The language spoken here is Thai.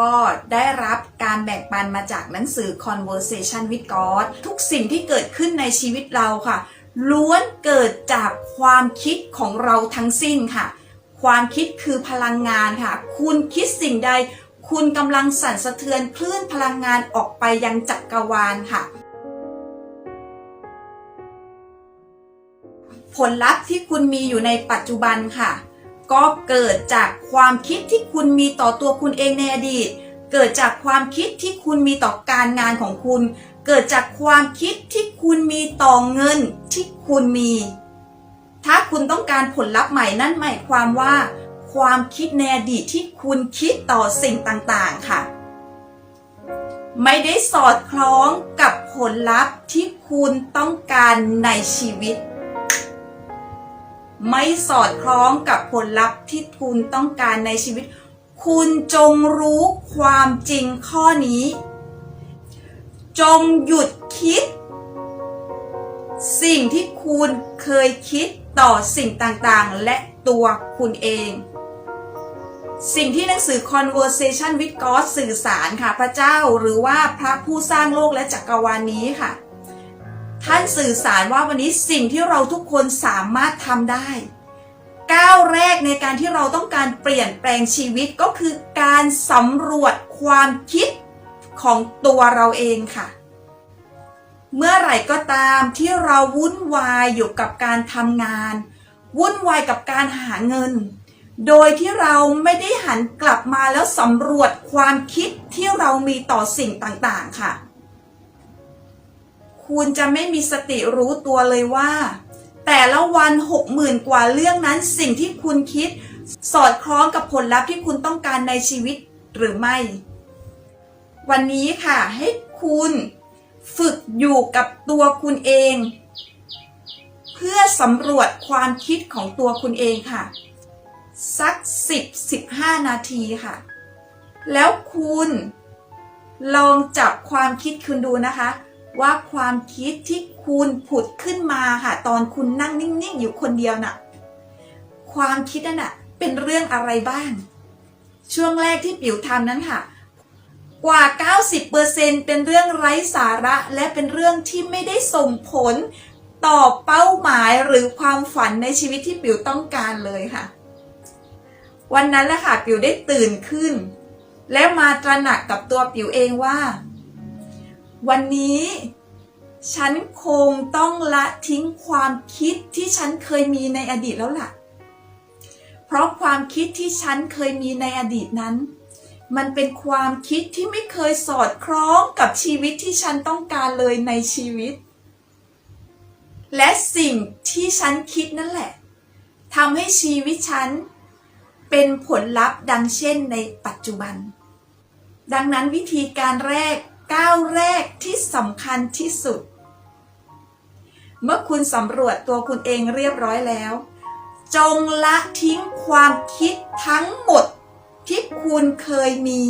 ก็ได้รับการแบ่งปันมาจากหนังสือ Conversation with God ทุกสิ่งที่เกิดขึ้นในชีวิตเราค่ะ ล้วนเกิดจากความคิดของเราทั้งสิ้นค่ะ ความคิดคือพลังงานค่ะ คุณคิดสิ่งใด คุณกำลังสั่นสะเทือนคลื่นพลังงานออกไปยังจักรวาลค่ะผลลัพธ์ที่คุณมีอยู่ในปัจจุบันค่ะ ก็เกิดจากความคิดที่คุณมีต่อตัวคุณเองในอดีต เกิดจากความคิดที่คุณมีต่อการงานของคุณ เกิดจากความคิดที่คุณมีต่อเงินที่คุณมี ถ้าคุณต้องการผลลัพธ์ใหม่นั่นหมายความว่า ความคิดในอดีตที่คุณคิดต่อสิ่งต่างๆค่ะ ไม่ได้สอดคล้องกับผลลัพธ์ที่คุณต้องการในชีวิต ไม่สอดคล้องกับผลลัพธ์ที่คุณต้องการในชีวิต คุณจงรู้ความจริงข้อนี้ จงหยุดคิด สิ่งที่คุณเคยคิดต่อสิ่งต่างๆ และตัวคุณเอง สิ่งที่หนังสือ Conversation with God สื่อสารค่ะ พระเจ้าหรือว่าพระผู้สร้างโลกและจักรวาลนี้ค่ะ ท่านสื่อสารว่าวันนี้สิ่งที่เราทุกคนสามารถทำได้ ก้าวแรกในการที่เราต้องการเปลี่ยนแปลงชีวิตก็คือการสำรวจความคิดของตัวเราเองค่ะ เมื่อไหร่ก็ตามที่เราวุ่นวายอยู่กับการทำงาน วุ่นวายกับการหาเงิน โดยที่เราไม่ได้หันกลับมาแล้วสำรวจความคิดที่เรามีต่อสิ่งต่างๆค่ะ คุณจะไม่มีสติรู้ตัวเลยว่า แต่ละวันหกหมื่นกว่าเรื่องนั้นสิ่งที่คุณคิด สอดคล้องกับผลลัพธ์ที่คุณต้องการในชีวิตหรือไม่ วันนี้ค่ะให้คุณฝึกอยู่กับตัวคุณเอง เพื่อสำรวจความคิดของตัวคุณเองค่ะ สัก 10-15 นาทีค่ะ แล้วคุณลองจับความคิดคุณดูนะคะ ว่าความคิดที่คุณผุดขึ้นมาค่ะ ตอนคุณนั่งนิ่งๆอยู่คนเดียวน่ะ ความคิดนั่นน่ะ เป็นเรื่องอะไรบ้าง ช่วงแรกที่ปิ๋วทำนั้นค่ะ กว่า 90%เป็นเรื่องไร้สาระและเป็นเรื่องที่ไม่ได้ส่งผลต่อเป้าหมายหรือความฝันในชีวิตที่ปิ๋วต้องการเลยค่ะ วันนั้นแหละค่ะปิ๋วได้ตื่นขึ้น และมาตระหนักกับตัวปิ๋วเองว่า วันนี้ฉันคงต้องละทิ้งความคิดที่ฉันเคยมีในอดีตแล้วล่ะ เพราะความคิดที่ฉันเคยมีในอดีตนั้น มันเป็นความคิดที่ไม่เคยสอดคล้องกับชีวิตที่ฉันต้องการเลยในชีวิต และสิ่งที่ฉันคิดนั่นแหละทำให้ชีวิตฉัน เป็นผลลัพธ์ดังเช่นในปัจจุบัน ดังนั้นวิธีการแรก ก้าวแรกที่สำคัญที่สุด เมื่อคุณสำรวจตัวคุณเองเรียบร้อยแล้ว จงละทิ้งความคิดทั้งหมดที่คุณเคยมี